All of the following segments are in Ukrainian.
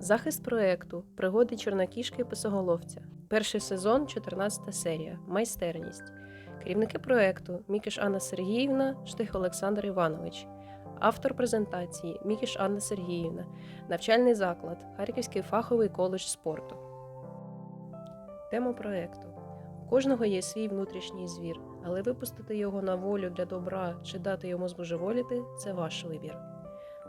Захист проекту Пригоди чорнокішки писоголовця. Перший сезон, 14 серія. Майстерність. Керівники проекту Мікіш Анна Сергіївна, Штих Олександр Іванович. Автор презентації Мікіш Анна Сергіївна. Навчальний заклад Харківський фаховий коледж спорту. Тема проекту. Кожного є свій внутрішній звір, але випустити його на волю для добра чи дати йому збожеволіти це ваш вибір.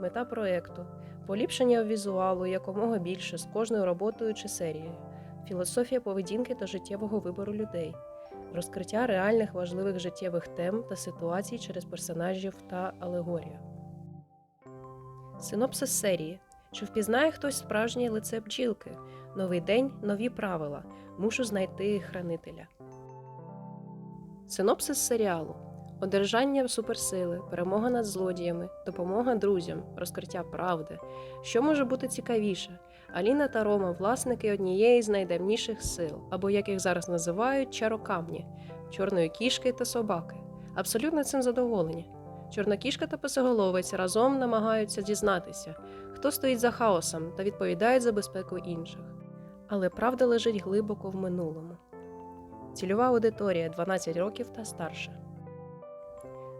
Мета проекту поліпшення візуалу якомога більше з кожною роботою чи серією, філософія поведінки та життєвого вибору людей, розкриття реальних важливих життєвих тем та ситуацій через персонажів та алегорію. Синопсис серії. Чи впізнає хтось справжнє лице бджілки? Новий день, нові правила. Мушу знайти хранителя. Синопсис серіалу. Одержання суперсили, перемога над злодіями, допомога друзям, розкриття правди. Що може бути цікавіше? Аліна та Рома власники однієї з найдавніших сил, або як їх зараз називають, чарокамні, чорної кішки та собаки. Абсолютно цим задоволені. Чорна кішка та писоголовець разом намагаються дізнатися, хто стоїть за хаосом та відповідає за безпеку інших. Але правда лежить глибоко в минулому. Цільова аудиторія 12 років та старше.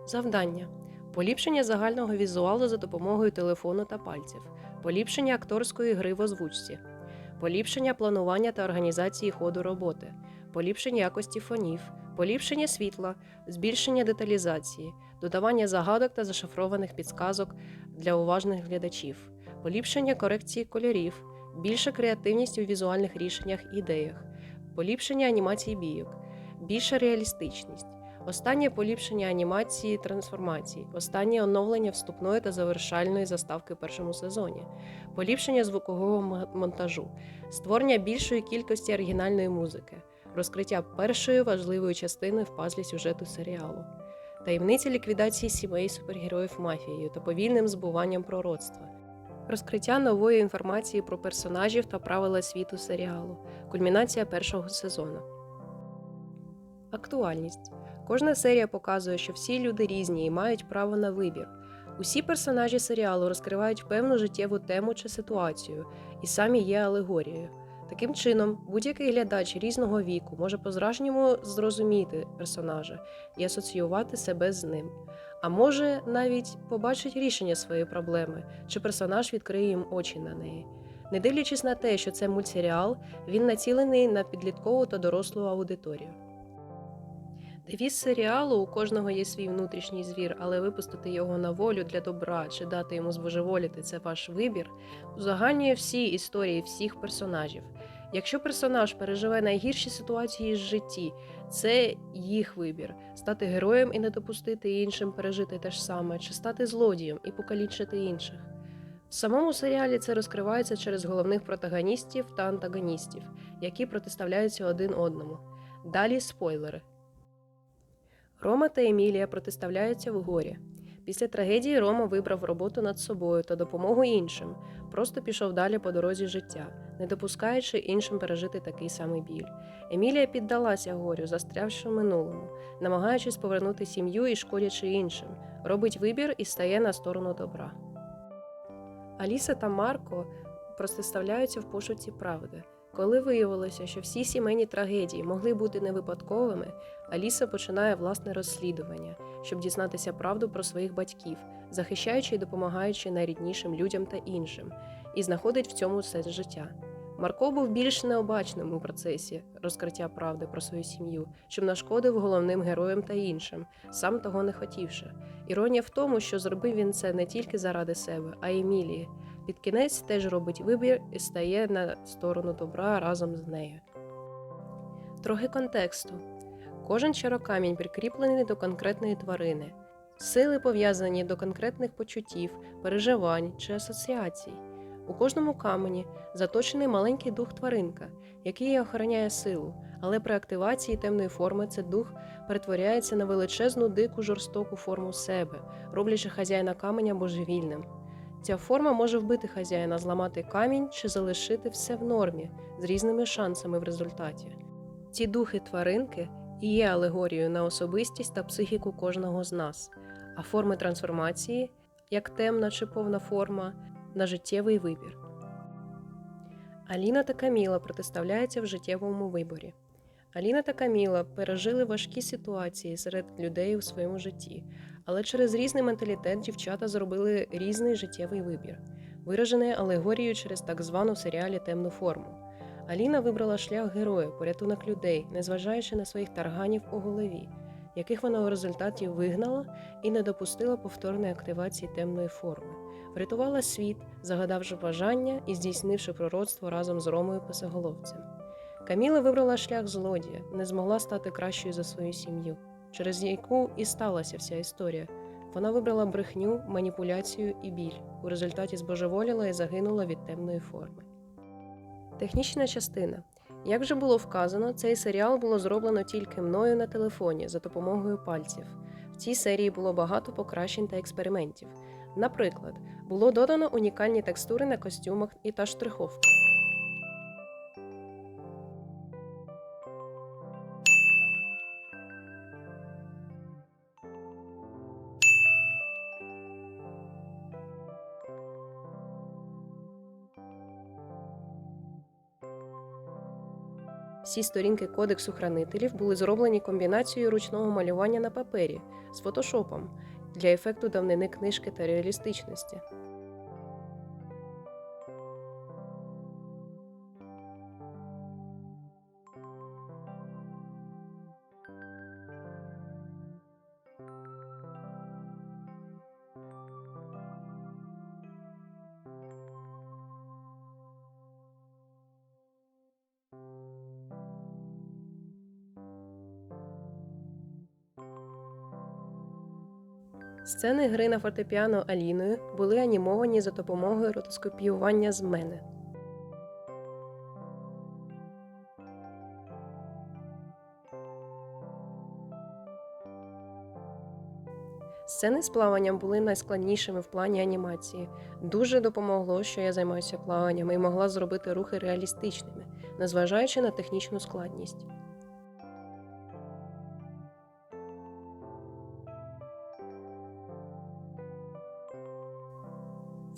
Завдання: поліпшення загального візуалу за допомогою телефону та пальців, поліпшення акторської гри в озвучці, поліпшення планування та організації ходу роботи, поліпшення якості фонів, поліпшення світла, збільшення деталізації, додавання загадок та зашифрованих підсказок для уважних глядачів, поліпшення корекції кольорів, більша креативність у візуальних рішеннях і ідеях, поліпшення анімації бійок, більша реалістичність. Останнє поліпшення анімації трансформації, останнє оновлення вступної та завершальної заставки першому сезоні, поліпшення звукового монтажу, створення більшої кількості оригінальної музики, розкриття першої важливої частини в пазлі сюжету серіалу, таємниця ліквідації сімей супергероїв мафією та повільним збуванням пророцтва. Розкриття нової інформації про персонажів та правила світу серіалу, кульмінація першого сезону. Актуальність. Кожна серія показує, що всі люди різні і мають право на вибір. Усі персонажі серіалу розкривають певну життєву тему чи ситуацію, і самі є алегорією. Таким чином, будь-який глядач різного віку може по-зражньому зрозуміти персонажа і асоціювати себе з ним. А може навіть побачить рішення своєї проблеми, чи персонаж відкриє їм очі на неї. Не дивлячись на те, що це мультсеріал, він націлений на підліткову та дорослу аудиторію. Девіз серіалу у кожного є свій внутрішній звір, але випустити його на волю для добра чи дати йому збожеволіти це ваш вибір, узагальнює всі історії всіх персонажів. Якщо персонаж переживе найгірші ситуації з житті, це їх вибір стати героєм і не допустити іншим пережити те ж саме, чи стати злодієм і покалічити інших. В самому серіалі це розкривається через головних протагоністів та антагоністів, які протиставляються один одному. Далі спойлери. Рома та Емілія протиставляються в горі. Після трагедії Рома вибрав роботу над собою та допомогу іншим, просто пішов далі по дорозі життя, не допускаючи іншим пережити такий самий біль. Емілія піддалася горю, застрявши в минулому, намагаючись повернути сім'ю і шкодячи іншим, робить вибір і стає на сторону добра. Аліса та Марко протиставляються в пошуці правди. Коли виявилося, що всі сімейні трагедії могли бути не випадковими, Аліса починає власне розслідування, щоб дізнатися правду про своїх батьків, захищаючи і допомагаючи найріднішим людям та іншим, і знаходить в цьому сенс життя. Марко був більш необачним у процесі розкриття правди про свою сім'ю, щоб нашкодив головним героям та іншим, сам того не хотівши. Іронія в тому, що зробив він це не тільки заради себе, а й Емілії. Під кінець теж робить вибір і стає на сторону добра разом з нею. Трохи контексту. Кожен чарокамінь прикріплений до конкретної тварини, сили пов'язані до конкретних почуттів, переживань чи асоціацій. У кожному камені заточений маленький дух тваринка, який охороняє силу, але при активації темної форми цей дух перетворяється на величезну дику жорстоку форму себе, роблячи хазяїна каменя божевільним. Ця форма може вбити хазяїна, зламати камінь чи залишити все в нормі з різними шансами в результаті. Ці духи тваринки і є алегорією на особистість та психіку кожного з нас, а форми трансформації, як темна чи повна форма, на життєвий вибір. Аліна та Каміла протиставляються в життєвому виборі. Аліна та Каміла пережили важкі ситуації серед людей у своєму житті, але через різний менталітет дівчата зробили різний життєвий вибір, виражений алегорією через так звану серіалі темну форму. Аліна вибрала шлях героя, порятунок людей, незважаючи на своїх тарганів у голові, яких вона у результаті вигнала і не допустила повторної активації темної форми, врятувала світ, загадавши бажання і здійснивши пророцтво разом з Ромою Писоголовцем. Каміла вибрала шлях злодія, не змогла стати кращою за свою сім'ю, через яку і сталася вся історія. Вона вибрала брехню, маніпуляцію і біль. У результаті збожеволіла і загинула від темної форми. Технічна частина. Як вже було вказано, цей серіал було зроблено тільки мною на телефоні за допомогою пальців. В цій серії було багато покращень та експериментів. Наприклад, було додано унікальні текстури на костюмах і та штриховка. Всі сторінки кодексу хранителів були зроблені комбінацією ручного малювання на папері з фотошопом для ефекту давнини книжки та реалістичності. Сцени гри на фортепіано Аліною були анімовані за допомогою ротоскопіювання з мене. Сцени з плаванням були найскладнішими в плані анімації. Дуже допомогло, що я займаюся плаванням і могла зробити рухи реалістичними, незважаючи на технічну складність.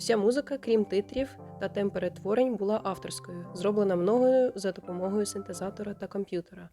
Вся музика, крім титрів та тем перетворень, була авторською, зроблена мною за допомогою синтезатора та комп'ютера.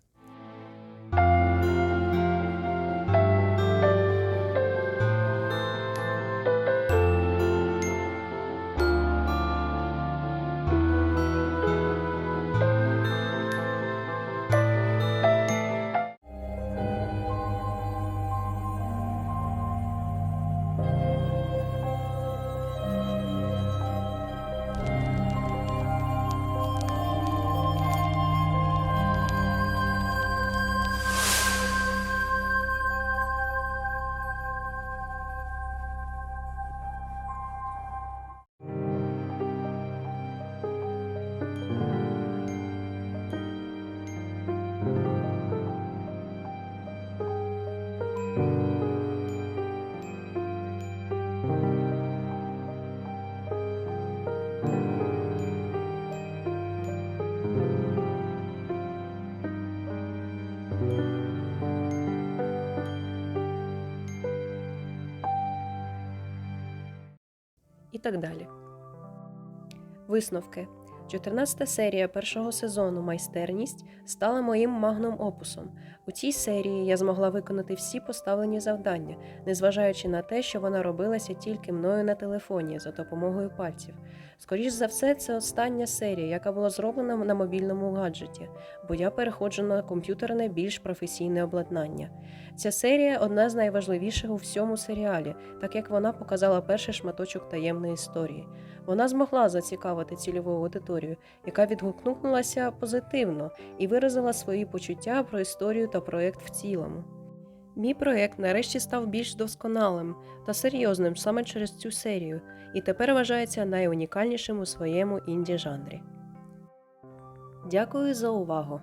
І так далі. Висновки. 14 серія першого сезону Майстерність стала моїм магном опусом. У цій серії я змогла виконати всі поставлені завдання, незважаючи на те, що вона робилася тільки мною на телефоні за допомогою пальців. Скоріш за все, це остання серія, яка була зроблена на мобільному гаджеті, бо я переходжу на комп'ютерне більш професійне обладнання. Ця серія одна з найважливіших у всьому серіалі, так як вона показала перший шматочок таємної історії. Вона змогла зацікавити цільову аудиторію, яка відгукнулася позитивно і виразила свої почуття про історію та проєкт в цілому. Мій проєкт нарешті став більш досконалим та серйозним саме через цю серію, і тепер вважається найунікальнішим у своєму інді жанрі. Дякую за увагу!